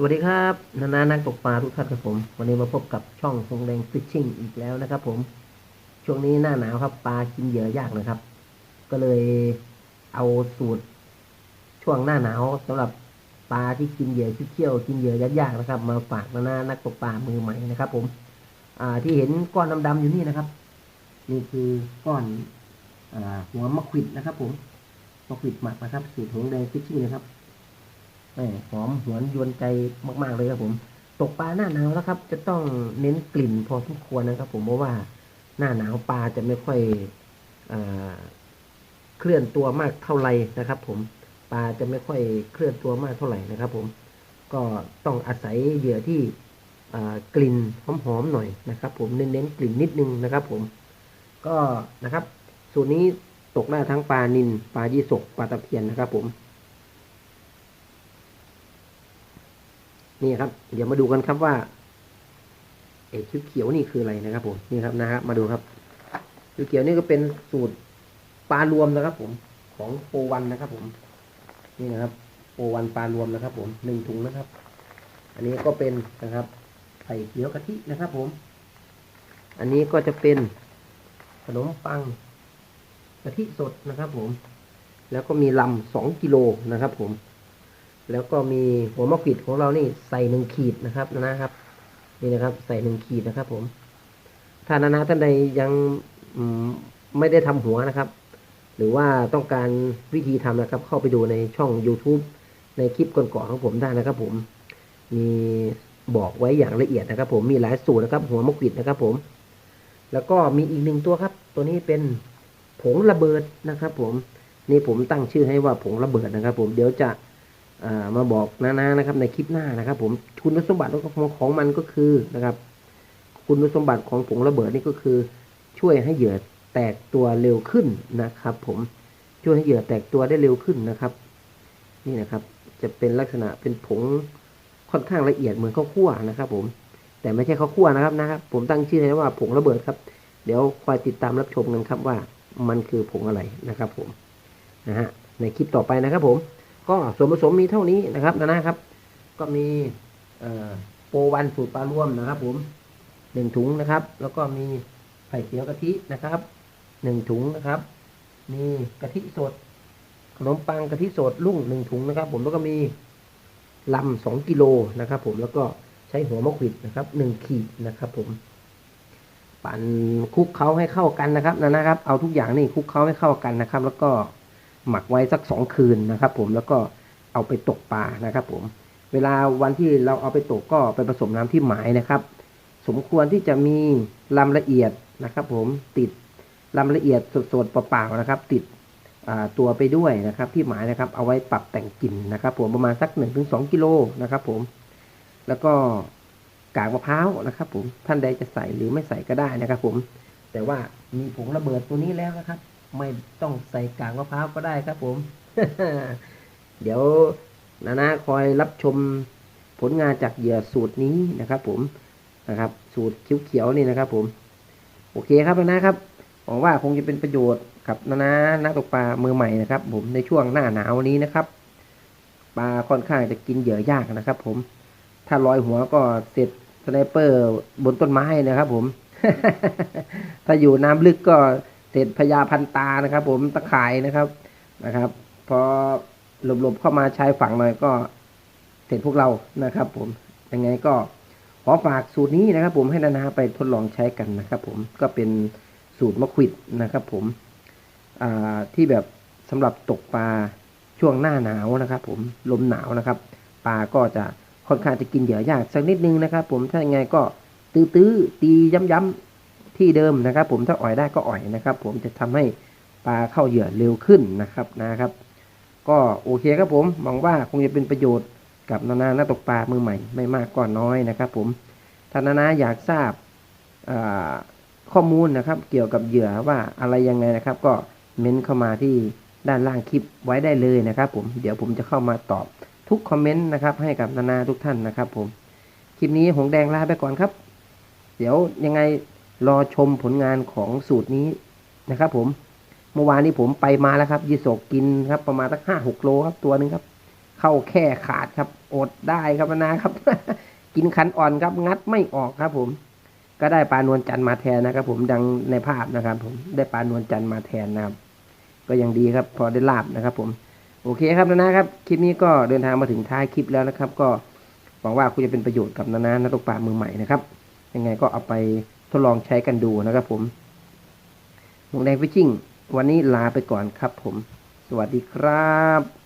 สวัสดีครับนานานักตกปลาทุกท่านครับผม วันนี้มาพบกับช่องทงแดงฟิชชิ่งอีกแล้วนะครับ ผม ช่วงนี้หน้าหนาวครับปลากินเหยื่อยากนะครับ ก็เลยเอาสูตร ช่วงหน้าหนาวสำหรับปลาที่กินเหยื่อเขี้ยวกินเหยื่อยากๆนะครับ มาฝากนานานักตกปลามือใหม่นะครับ ผม อ่าที่เห็นก้อนดำๆอยู่นี่นะครับ นี่คือก้อนอ่าหัวมะขวิดนะครับ ผมมะขวิดหมักนะครับ สูตรทงแดงฟิชชิ่งนะครับ หอมหวนยวนใจมาก ๆ เลยครับผม ตกปลาหน้าหนาวแล้วครับ จะต้องเน้นกลิ่นพอสมควรนะครับผมเพราะว่าหน้าหนาวปลาจะไม่ค่อยอเคลื่อนตัวมากเท่าไหร่นะครับ ผมปลาจะไม่ค่อยเคลื่อนตัวมากเท่าไหร่นะครับ ผมก็ต้องอาศัยเหยื่อที่กลิ่นหอมๆหน่อยนะครับ ผมเน้นๆกลิ่นนิดนึงนะครับ ผมก็นะครับ สูตรนี้ตกได้ทั้งปลานินปลายี่สกปลาตะเพียนนะครับ ผม นี่ครับ เดี๋ยวมาดูกันครับว่าเอ้ชุดเขียวนี่คืออะไรนะครับ ผมนี่ครับนะครับ มาดูครับชุดเขียวนี่ก็เป็นสูตรปลารวมนะครับ ผมของโปวันนะครับ ผมนี่นะครับโปวันปลารวมนะครับ ผมหนึ่งถุงนะครับ อันนี้ก็เป็นนะครับไข่เขียวกะทินะครับ ผม อันนี้ก็จะเป็นขนมปังกะทิสดนะครับ ผม แล้วก็มีลำสองกิโลนะครับ ผม แล้วก็มีหัวมะกริดของเรานี่ใส่หนึ่งขีดนะครับนะครับ นี่นะครับ ใส่หนึ่งขีดนะครับ ผม ถ้านานาท่านใดยังไม่ได้ทำหัวนะครับ หรือว่าต้องการวิธีทำนะครับ เข้าไปดูในช่อง YouTube ในคลิปก่อนๆของผมได้นะครับ ผม มีบอกไว้อย่างละเอียดนะครับ ผมมีหลายสูตรนะครับ หัวมะกริดนะครับ ผม แล้วก็มีอีกหนึ่งตัวครับ ตัวนี้เป็นผงระเบิดนะครับ ผมนี่ผมตั้งชื่อให้ว่าผงระเบิดนะครับ ผมเดี๋ยวจะ มาบอกนาๆนะครับ ในคลิปหน้านะครับ ผมคุณสมบัติของมันก็คือนะครับ คุณสมบัติของผงระเบิดนี่ก็คือ ช่วยให้เหยื่อแตกตัวเร็วขึ้นนะครับ ผมช่วยให้เหยื่อแตกตัวได้เร็วขึ้นนะครับ นี่นะครับ จะเป็นลักษณะเป็นผงค่อนข้างละเอียดเหมือนข้าวคั่วนะครับ ผม แต่ไม่ใช่ข้าวคั่วนะครับนะครับ ผมตั้งชื่อให้ว่าผงระเบิดครับ เดี๋ยวคอยติดตามรับชมกันครับว่ามันคือผงอะไรนะครับ ผมนะฮะในคลิปต่อไปนะครับ ผม ก็ส่วนผสมมีเท่านี้นะครับนะนะครับ ก็มีโปวันสูตรปลาร่วมนะครับ ผมหนึ่งถุงนะครับ แล้วก็มีไข่เขียวกะทินะครับหนึ่งถุงนะครับ มีกะทิสด ขนมปังกะทิสดลุ่งหนึ่งถุงนะครับ ผมแล้วก็มีลำสองกิโลนะครับ ผมแล้วก็ใช้หัวมะขวิดนะครับหนึ่งขีดนะครับ ผมปั่นคลุกเคล้าให้เข้ากันนะครับนะนะครับ เอาทุกอย่างนี่คลุกเคล้าให้เข้ากันนะครับ แล้วก็ หมักไว้สักสองคืนนะครับ ผมแล้วก็เอาไปตกปลานะครับ ผม เวลาวันที่เราเอาไปตกก็ไปผสมน้ำที่หมายนะครับ สมควรที่จะมีลำละเอียดนะครับ ผมติดลำละเอียดสดๆเปล่าๆนะครับ ติดตัวไปด้วยนะครับ ที่หมายนะครับเอาไว้ปรับแต่งกลิ่นนะครับ ผมประมาณสักหนึ่งถึงสองกิโลนะครับ ผม แล้วก็กากมะพร้าวนะครับ ผมท่านใดจะใส่หรือไม่ใส่ก็ได้นะครับ ผม แต่ว่ามีผงระเบิดตัวนี้แล้วนะครับ ไม่ต้องใส่กากมะพร้าวก็ได้ครับผม เดี๋ยวนานาคอยรับชมผลงานจากเหยื่อสูตรนี้นะครับ ผมนะครับ สูตรเขียวๆนี่นะครับ ผม โอเคครับนานาครับหวังว่าคงจะเป็นประโยชน์กับนานานักตกปลามือใหม่นะครับ ผมในช่วงหน้าหนาวนี้นะครับปลาค่อนข้างจะกินเหยื่อยากนะครับ ผม ถ้าลอยหัวก็เสร็จสไนเปอร์บนต้นไม้นะครับ ผม ถ้าอยู่น้ำลึกก็ เสร็จพญาพันตานะครับ ผมตะข่ายนะครับนะครับ พอหลบๆเข้ามาชายฝั่งหน่อยก็เสร็จพวกเรานะครับ ผมยังไงก็ขอฝากสูตรนี้นะครับ ผมให้นานาไปทดลองใช้กันนะครับ ผมก็เป็นสูตรมะขวิดนะครับ ผมที่แบบสำหรับตกปลาช่วงหน้าหนาวนะครับ ผมลมหนาวนะครับ ปลาก็จะค่อนข้างจะกินเหยื่อยากสักนิดนึงนะครับ ผมถ้ายังไงก็ตื้อๆตีย้ำๆ ที่เดิมนะครับ ผมถ้าอ่อยได้ก็อ่อยนะครับ ผมจะทำให้ปลาเข้าเหยื่อเร็วขึ้นนะครับนะครับ ก็โอเคครับผมหวังว่าคงจะเป็นประโยชน์กับนานานักตกปลามือใหม่ไม่มากก็น้อยนะครับ ผมถ้านานาอยากทราบข้อมูลนะครับ เกี่ยวกับเหยื่อว่าอะไรยังไงนะครับ ก็เม้นเข้ามาที่ด้านล่างคลิปไว้ได้เลยนะครับ ผมเดี๋ยวผมจะเข้ามาตอบทุกคอมเมนต์นะครับ ให้กับนานาทุกท่านนะครับ ผมคลิปนี้หงแดงลาไปก่อนครับ เดี๋ยวยังไง รอชมผลงานของสูตรนี้นะครับผมเมื่อวานนี้ผมไปมาแล้วครับยีโศกกินครับ ประมาณสักห้าหกโลครับตัวหนึ่งครับ เข้าแค่ขาดครับอดได้ครับนะครับ กินคันอ่อนครับงัดไม่ออกครับ ผม ก็ได้ปลานวลจันทร์มาแทนนะครับ ผมดังในภาพนะครับ ผมได้ปลานวลจันทร์มาแทนนะครับ ก็ยังดีครับ พอได้ลาบนะครับ ผม โอเคครับนานะครับคลิปนี้ก็เดินทางมาถึงท้ายคลิปแล้วนะครับ ก็หวังว่าคุณจะเป็นประโยชน์กับนานานักตกปลามือใหม่นะครับยังไงก็เอาไป ทดลองใช้กันดูนะครับผมหมวกแดงฟิชชิ่งวันนี้ลาไปก่อนครับผม สวัสดีครับ